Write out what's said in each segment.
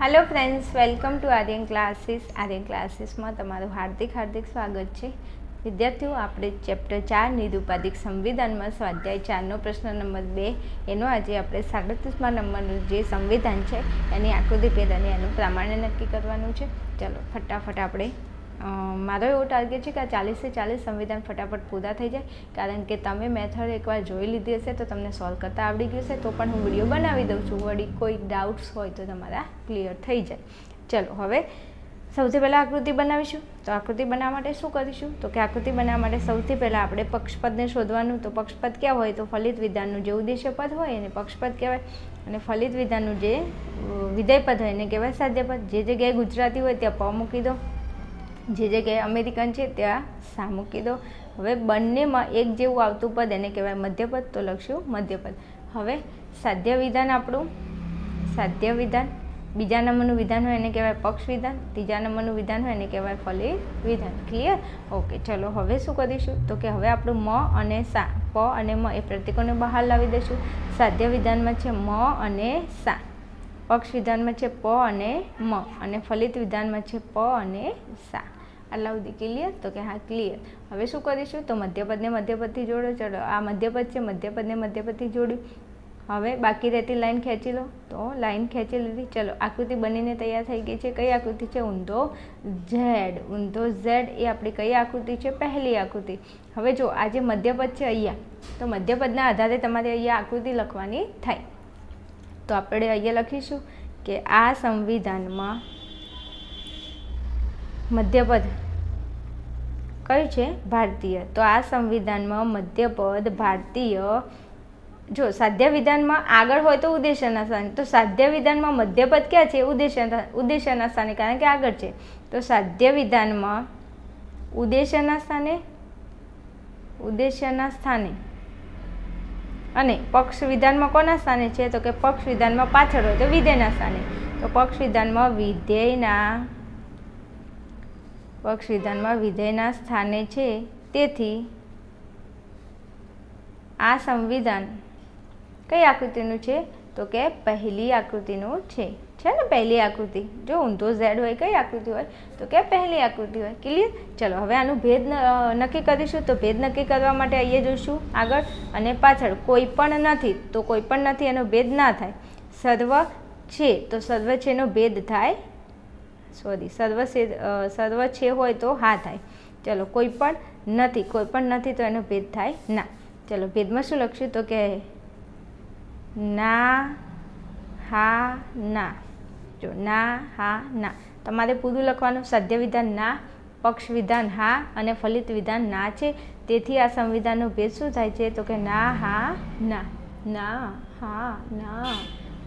Hello friends welcome to Aryan classes Aryan ક્લાસીસમાં તમારું હાર્દિક હાર્દિક સ્વાગત છે. વિદ્યાર્થીઓ, આપણે ચેપ્ટર ચાર નિરુપાધિક સંવિધાનમાં સ્વાધ્યાય ચારનો પ્રશ્ન નંબર બે, એનો આજે આપણે સાડત્રીસમાં નંબરનું જે સંવિધાન છે, એની આકૃતિ પેદાની એનું પ્રામાણ્ય નક્કી કરવાનું છે. ચલો, ફટાફટ આપણે મારો એવો ટાર્ગેટ છે કે આ ચાલીસથી ચાલીસ સંવિધાન ફટાફટ પૂરા થઈ જાય. કારણ કે તમે મેથડ એકવાર જોઈ લીધી હશે તો તમને સોલ્વ કરતાં આવડી ગયું હશે. તો પણ હું વીડિયો બનાવી દઉં છું. વળી કોઈ ડાઉટ્સ હોય તો તમારા ક્લિયર થઈ જાય. ચલો, હવે સૌથી પહેલાં આકૃતિ બનાવીશું. તો આકૃતિ બનાવવા માટે શું કરીશું? તો કે આકૃતિ બનાવવા માટે સૌથી પહેલાં આપણે પક્ષપદને શોધવાનું. તો પક્ષપદ ક્યાં હોય? તો ફલિત વિધાનનું જે ઉદ્દેશ્યપદ હોય એને પક્ષપદ કહેવાય. અને ફલિત વિધાનનું જે વિધેયપદ હોય એને કહેવાય સાધ્યપદ. જે જગ્યાએ ગુજરાતી હોય ત્યાં પ મૂકી દો. જે જગ્યાએ અમેરિકન છે ત્યાં સા મૂકી દો. હવે બંનેમાં એક જેવું આવતું પદ એને કહેવાય મધ્યપદ, તો લખશું મધ્યપદ. હવે સાધ્ય વિધાન આપણું. સાધ્ય વિધાન બીજા નંબરનું વિધાન હોય એને કહેવાય પક્ષ વિધાન ત્રીજા નંબરનું વિધાન હોય એને કહેવાય ફલિત વિધાન ક્લિયર ઓકે ચલો, હવે શું કરીશું? તો કે હવે આપણું મ અને સા. પ અને મ એ પ્રતિકોને બહાર લાવી દઈશું. સાધ્ય વિધાનમાં છે મ અને સા. પક્ષ વિધાનમાં છે પ અને મ અને ફલિત વિધાનમાં છે પ અને સા. આટલા સુધી ક્લિયર તો કે હા ક્લિયર હવે શું કરીશું? તો મધ્યપદને મધ્યપદથી જોડો. ચલો, આ મધ્યપદ છે, મધ્યપદને મધ્યપદથી જોડ્યું. હવે બાકી રહેતી લાઈન ખેંચી લો. તો લાઈન ખેંચી લીધી. ચલો, આકૃતિ બનીને તૈયાર થઈ ગઈ છે. કઈ આકૃતિ છે? ઊંધો ઝેડ. ઊંધો ઝેડ એ આપણી કઈ આકૃતિ છે? પહેલી આકૃતિ. હવે જો, આ જે મધ્યપદ છે અહીંયા, તો મધ્યપદના આધારે તમારે અહીંયા આકૃતિ લખવાની થાય. તો આપણે અહીંયા લખીશું કે આ સંવિધાનમાં મધ્યપદ કયું છે? ભારતીય. તો આ સંવિધાનમાં મધ્યપદ ભારતીય. જો સાધ્ય વિધાનમાં આગળ હોય તો ઉદ્દેશ્યના સ્થાને. તો સાધ્ય વિધાનમાં મધ્યપદ ક્યાં છે? ઉદ્દેશ્ય ઉદ્દેશ્યના સ્થાને, કારણ કે આગળ છે. તો સાધ્ય વિધાનમાં ઉદ્દેશ્યના સ્થાને ઉદ્દેશ્યના સ્થાને અને પક્ષ વિધાનમાં કોના સ્થાને છે? તો કે પક્ષ વિધાનમાં પાછળ હોય તો વિધેયના સ્થાને. તો પક્ષ વિધાનમાં વિધેયના, પક્ષ વિધાનમાં વિધેયના સ્થાને છે. તેથી આ સંવિધાન કઈ આકૃતિનું છે? તો કે પહેલી આકૃતિનું છે. છે ને પહેલી આકૃતિ? જો ઊંધો ઝેડ હોય, કઈ આકૃતિ હોય? તો કે પહેલી આકૃતિ હોય. ક્લિયર ચલો, હવે આનું ભેદ નક્કી કરીશું. તો ભેદ નક્કી કરવા માટે અહીંયા જોઈશું આગળ. અને પાછળ, કોઈ પણ નથી. તો કોઈ પણ નથી, એનો ભેદ ના થાય. સર્વ છે. તો સર્વ છેનો ભેદ થાય. સોરી સર્વ છે સર્વ છે હોય તો હા થાય. ચલો, કોઈ પણ નથી. કોઈ પણ નથી તો એનો ભેદ થાય ના. ચલો, ભેદમાં શું લખશું? તો કે ના, હા, ના. જો ના, હા, ના. તમારે પૂરું લખવાનું સાધ્ય વિધાન ના પક્ષ વિધાન હા અને ફલિત વિધાન ના છે. તેથી આ સંવિધાનનો ભેદ શું થાય છે? તો કે ના, હા, ના ના, હા, ના.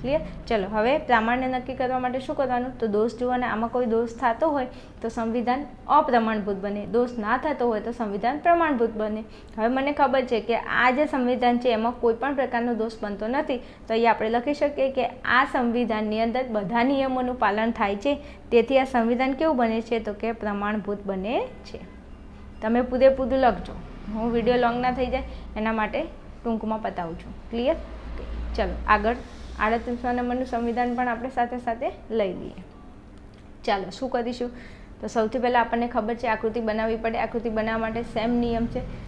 ક્લિયર ચલો, હવે પ્રામાણ્ય નક્કી કરવા માટે શું કરવાનું? તો દોષ જોવાના આમાં કોઈ દોષ થતો હોય તો સંવિધાન અપ્રમાણભૂત બને. દોષ ના થતો હોય તો સંવિધાન પ્રમાણભૂત બને. હવે મને ખબર છે કે આ જે સંવિધાન છે એમાં કોઈ પણ પ્રકારનો દોષ બનતો નથી. તો અહીંયા આપણે લખી શકીએ કે આ સંવિધાનની અંદર બધા નિયમોનું પાલન થાય છે. તેથી આ સંવિધાન કેવું બને છે? તો કે પ્રમાણભૂત બને છે. તમે પૂરેપૂરું લખજો. હું વીડિયો લોંગ ના થઈ જાય, એના માટે ટૂંકમાં પતાવું છું. ક્લિયર ચલો, આગળ. આડત્રીસમા નંબરનું સંવિધાન પણ આપણે સાથે સાથે લઈ લઈએ. ચાલો, શું કરીશું? તો સૌથી પહેલાં આપણને ખબર છે, આકૃતિ બનાવવી પડે. આકૃતિ બનાવવા માટે સેમ નિયમ છે.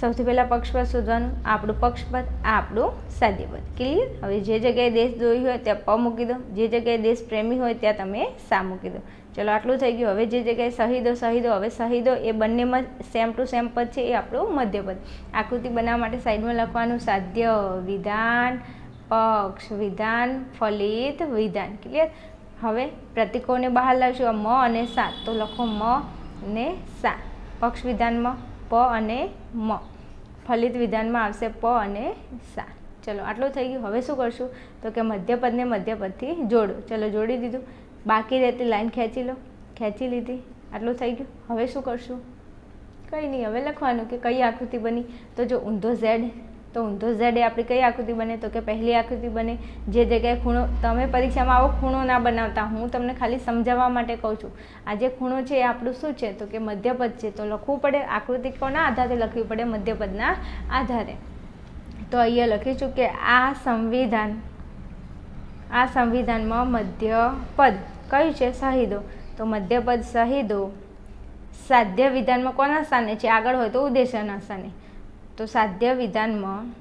સૌથી પહેલાં પક્ષપદ શોધવાનું, આપણું પક્ષપદ આ આપણું સાધ્યપદ ક્લિયર હવે જે જગ્યાએ દેશ દોરી હોય, ત્યાં પ મૂકી દો. જે જગ્યાએ દેશ પ્રેમી હોય, ત્યાં તમે સા મૂકી દો. ચલો, આટલું થઈ ગયું. હવે જે જગ્યાએ શહીદો શહીદો, હવે શહીદો, એ બંનેમાં સેમ ટુ સેમ પદ છે, એ આપણું મધ્યપદ. આકૃતિ બનાવવા માટે સાઈડમાં લખવાનું સાધ્ય વિધાન પક્ષ વિધાન, ફલિત વિધાન ક્લિયર હવે પ્રતીકોને બહાર લાવશું મ અને સા. તો લખો મ ને સા. પક્ષ વિધાનમાં પ અને મ. ફલિત વિધાનમાં આવશે પ અને સા. ચલો, આટલું થઈ ગયું. હવે શું કરશું? તો કે મધ્યપદને મધ્યપદથી જોડો. ચલો, જોડી દીધું. બાકી રહેતી લાઈન ખેંચી લો. ખેંચી લીધી. આટલું થઈ ગયું. હવે શું કરશું? કંઈ નહીં. હવે લખવાનું કે કઈ આકૃતિ બની? તો જો ઊંધો ઝેડ તો ઊંધો ઝેડ આપણી કઈ આકૃતિ બને? તો કે પહેલી આકૃતિ બને જે જગ્યાએ ખૂણો, તમે પરીક્ષામાં આવો ખૂણો ના બનાવતા. હું તમને ખાલી સમજાવવા માટે કહું છું. આ જે ખૂણો છે એ આપણું શું છે? તો કે મધ્યપદ છે. તો લખવું પડે આકૃતિ કોના આધારે, લખવી પડે મધ્યપદના આધારે. તો અહીંયા લખીશું કે આ સંવિધાન, આ સંવિધાનમાં મધ્યપદ કયું છે? શહીદો. તો મધ્યપદ શહીદો સાધ્ય વિધાનમાં કોના સ્થાને છે? આગળ હોય તો ઉદ્દેશ્યના સ્થાને. તો સાધ્ય વિધાનમાં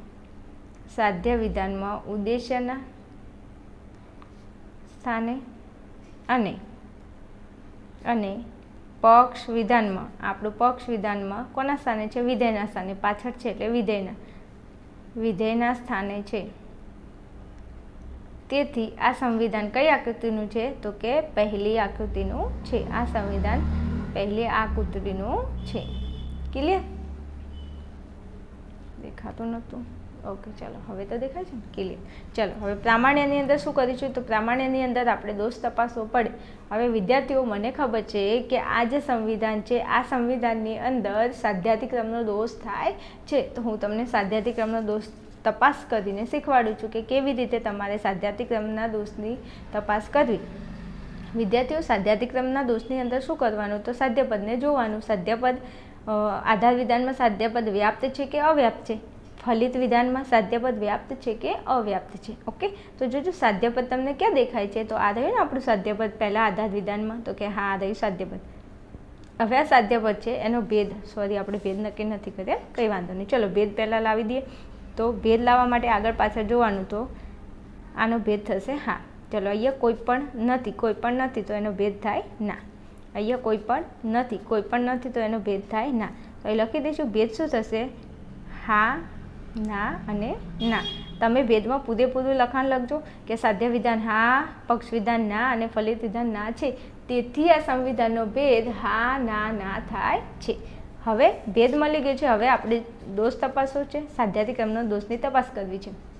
સાધ્ય વિધાનમાં ઉદ્દેશ્યના સ્થાને અને અને પક્ષ વિધાનમાં, આપણું પક્ષ વિધાનમાં કોના સ્થાને છે? વિધેયના સ્થાને. પાછળ છે એટલે વિધેયના. વિધેયના સ્થાને છે. તેથી આ સંવિધાન કઈ આકૃતિનું છે? તો કે પહેલી આકૃતિનું છે. આ સંવિધાન પહેલી આકૃતિનું છે. ક્લિયર? દેખાતું નહોતું. ઓકે ચાલો, હવે તો દેખાય છે ને? ક્લિયર ચાલો, હવે પ્રામાણ્યની અંદર શું કરીશું? તો પ્રામાણ્યની અંદર આપણે દોષ તપાસવો પડે. હવે વિદ્યાર્થીઓ, મને ખબર છે કે આ જે સંવિધાન છે, આ સંવિધાનની અંદર સાધ્યાતિક્રમનો દોષ થાય છે. તો હું તમને સાધ્યાતિક્રમનો દોષ તપાસ કરીને શીખવાડું છું કે કેવી રીતે તમારે સાધ્યાતિક્રમના દોષની તપાસ કરવી. વિદ્યાર્થીઓ સાધ્યાતિક્રમના દોષની અંદર શું કરવાનું? તો સાધ્યપદને જોવાનું. સાધ્યપદ આધાર વિધાનમાં સાધ્યપદ વ્યાપ્ત છે કે અવ્યાપ્ત છે? ફલિત વિધાનમાં સાધ્યપદ વ્યાપ્ત છે કે અવ્યાપ્ત છે? ઓકે? તો જોજો, સાધ્યપદ તમને ક્યાં દેખાય છે? તો આ રહ્યું ને આપણું સાધ્યપદ, પહેલાં આધાર વિધાનમાં. તો કે હા, આ રહ્યું સાધ્યપદ. હવે આ સાધ્યપદ છે, એનો ભેદ. સોરી આપણે ભેદ નક્કી નથી કર્યા. કંઈ વાંધો નહીં. ચલો, ભેદ પહેલાં લાવી દઈએ. તો ભેદ લાવવા માટે આગળ પાછળ જોવાનું તો આનો ભેદ થશે. હા. ચલો, અહીંયા કોઈ પણ નથી, કોઈ પણ નથી, તો એનો ભેદ થાય ના. અહીંયા કોઈ પણ નથી, કોઈ પણ નથી તો એનો ભેદ થાય ના. તો એ લખી દઈશું, ભેદ શું થશે? હા, ના અને ના. તમે ભેદમાં પૂરેપૂરું લખાણ લખજો કે સાધ્ય વિધાન હા, પક્ષ વિધાન ના અને ફલિત વિધાન ના છે. તેથી આ સંવિધાનનો ભેદ હા, ના ના થાય છે. હવે ભેદ મળી ગયો છે, હવે આપણે દોષ તપાસવો છે. સાધ્યાતિક્રમનો દોષની તપાસ કરવી છે.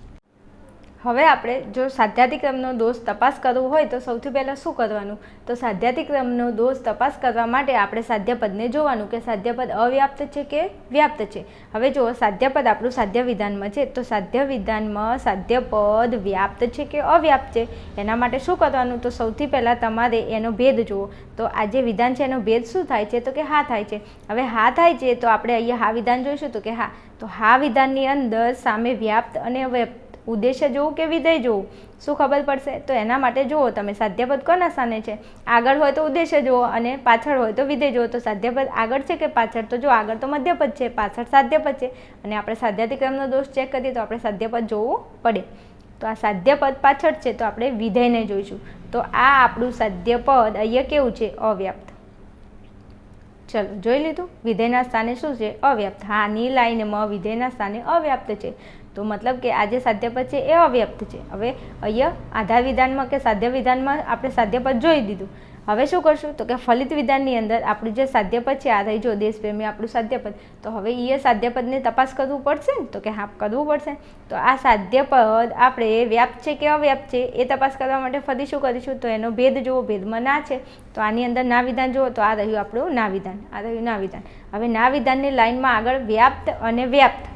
હવે આપણે જો સાધ્યાતિક્રમનો દોષ તપાસ કરવો હોય તો સૌથી પહેલાં શું કરવાનું? તો સાધ્યાતિક્રમનો દોષ તપાસ કરવા માટે આપણે સાધ્યપદને જોવાનું કે સાધ્યપદ અવ્યાપ્ત છે કે વ્યાપ્ત છે? હવે જો સાધ્યપદ આપણું સાધ્ય વિધાનમાં છે. તો સાધ્ય વિધાનમાં સાધ્યપદ વ્યાપ્ત છે કે અવ્યાપ્ત છે? એના માટે શું કરવાનું? તો સૌથી પહેલાં તમારે એનો ભેદ જુઓ. તો આ જે વિધાન છે, એનો ભેદ શું થાય છે? તો કે હા થાય છે. હવે હા થાય છે તો આપણે અહીંયા હા વિધાન જોઈશું. તો કે હા. તો હા વિધાનની અંદર સામે વ્યાપ્ત અને અવ્યાપ્ત ઉદ્દેશ્ય જોવું કે વિધેય જોવું? શું ખબર પડશે? તો એના માટે જુઓ, તમે સાધ્યપદ કોના સ્થાને છે? આગળ હોય તો ઉદ્દેશ્ય જુઓ અને પાછળ હોય તો વિધેય જુઓ. તો સાધ્યપદ આગળ છે કે પાછળ? તો જો આગળ તો મધ્યપદ છે, પાછળ સાધ્યપદ છે. અને આપણે સાધ્યાતિક્રમનો દોષ ચેક કરીએ તો આપણે સાધ્યપદ જોવું પડે. તો આ સાધ્યપદ પાછળ છે, તો આપણે વિધેયને જોઈશું. તો આ આપણું સાધ્યપદ અહીંયા કેવું છે? અવ્યાપ્ત. ચલો, જોઈ લીધું? વિધેયના સ્થાને શું છે? અવ્યાપ્ત. હા ની મ વિધેયના સ્થાને અવ્યાપ્ત છે. તો મતલબ કે આજે સાધ્યપદ છે એ અવ્યક્ત છે. હવે અહીંયા આધાર વિધાનમાં કે સાધ્ય વિધાનમાં આપણે સાધ્યપદ જોઈ દીધું. હવે શું કરશું? તો કે ફલિત વિધાનની અંદર આપણું જે સાધ્યપદ છે, આ થઈ જો દેશપ્રેમી આપણું સાધ્યપદ તો હવે એ સાધ્યપદને તપાસ કરવું પડશે ને? તો કે હા, કરવું પડશે. તો આ સાધ્યપદ આપણે વ્યાપ છે કે અવ્યાપ છે એ તપાસ કરવા માટે ફરી શું કરીશું? તો એનો ભેદ જુઓ ભેદમાં ના છે. તો આની અંદર ના વિધાન જુઓ, તો આ રહ્યું આપણું ના વિધાન, આ રહ્યું ના વિધાન. હવે ના વિધાનની લાઇનમાં આગળ વ્યાપ્ત અને વ્યાપ્ત.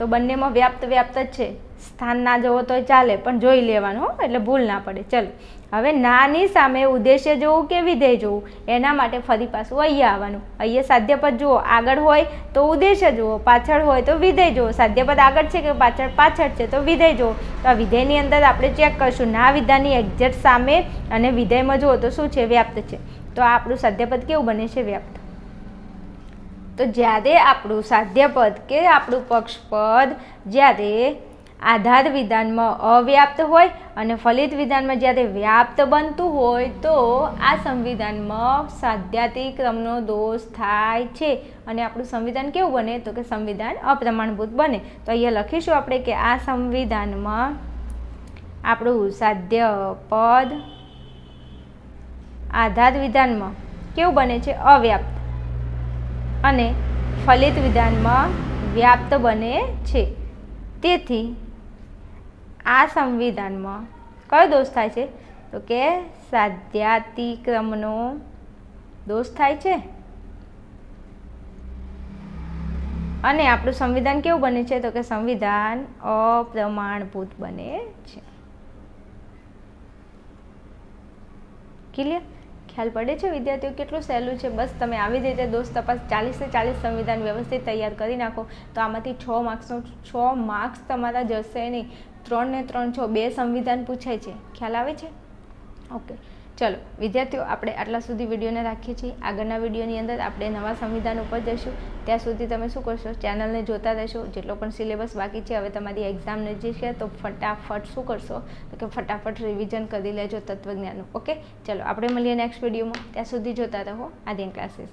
તો બંનેમાં વ્યાપ્ત વ્યાપ્ત જ છે. સ્થાન ના જવો તો ચાલે, પણ જોઈ લેવાનું એટલે ભૂલ ના પડે. ચલો, હવે નાની સામે ઉદ્દેશ્ય જોવું કે વિધેય જોવું? એના માટે ફરી પાછું અહીંયા આવવાનું. અહીંયા સાધ્યપદ જુઓ, આગળ હોય તો ઉદ્દેશ્ય જુઓ, પાછળ હોય તો વિધેય જુઓ. સાધ્યપદ આગળ છે કે પાછળ? પાછળ છે તો વિધેય જુઓ. તો આ વિધેયની અંદર આપણે ચેક કરશું, ના વિધાની એક્ઝેક્ટ સામે અને વિધેયમાં જુઓ તો શું છે? વ્યાપ્ત છે. તો આ આપણું સાધ્યપદ કેવું બને છે? વ્યાપ્ત. તો જ્યારે આપણું સાધ્યપદ કે આપણું પક્ષપદ જ્યારે આધાર વિધાનમાં અવ્યાપ્ત હોય અને ફલિત વિધાનમાં જ્યારે વ્યાપ્ત બનતું હોય તો આ સંવિધાનમાં સાધ્યાતી ક્રમનો દોષ થાય છે. અને આપણું સંવિધાન કેવું બને? તો કે સંવિધાન અપ્રમાણભૂત બને. તો અહીંયા લખીશું આપણે કે આ સંવિધાનમાં આપણું સાધ્ય પદ આધાર વિધાનમાં કેવું બને છે? અવ્યાપ્ત. અને ફલિત વિધાનમાં વ્યાપ્ત બને છે. તેથી આ સંવિધાનમાં કયો દોષ થાય છે? તો કે સાધ્યાતિક્રમનો દોષ થાય છે. અને આપણું સંવિધાન કેવું બને છે? તો કે સંવિધાન અપ્રમાણભૂત બને છે. ક્લિયર ખ્યાલ પડે છે? વિદ્યાર્થીઓ, કેટલું સહેલું છે? બસ તમે આવી રીતે દોસ્ત તપાસ, ચાલીસે ચાલીસ સંવિધાન વ્યવસ્થિત તૈયાર કરી નાખો, તો આમાંથી છ માર્ક્સનો, છ માર્ક્સ તમારા જશે નહીં. ત્રણ ને ત્રણ છ, બે સંવિધાન પૂછાય છે. ખ્યાલ આવે છે? ઓકે. ચલો, વિદ્યાર્થીઓ, આપણે આટલા સુધી વિડીયોને રાખીએ છીએ. આગળના વિડીયોની અંદર આપણે નવા સંવિધાન ઉપર જઈશું. ત્યાં સુધી તમે શું કરશો? ચેનલને જોતા રહેશો. જેટલો પણ સિલેબસ બાકી છે, હવે તમારી એક્ઝામ નજીક છે, તો ફટાફટ શું કરશો? તો કે ફટાફટ રિવિઝન કરી લેજો તત્વજ્ઞાનનું. ઓકે ચલો, આપણે મળીએ નેક્સ્ટ વિડીયોમાં ત્યાં સુધી જોતા રહો. આદિન ક્લાસીસ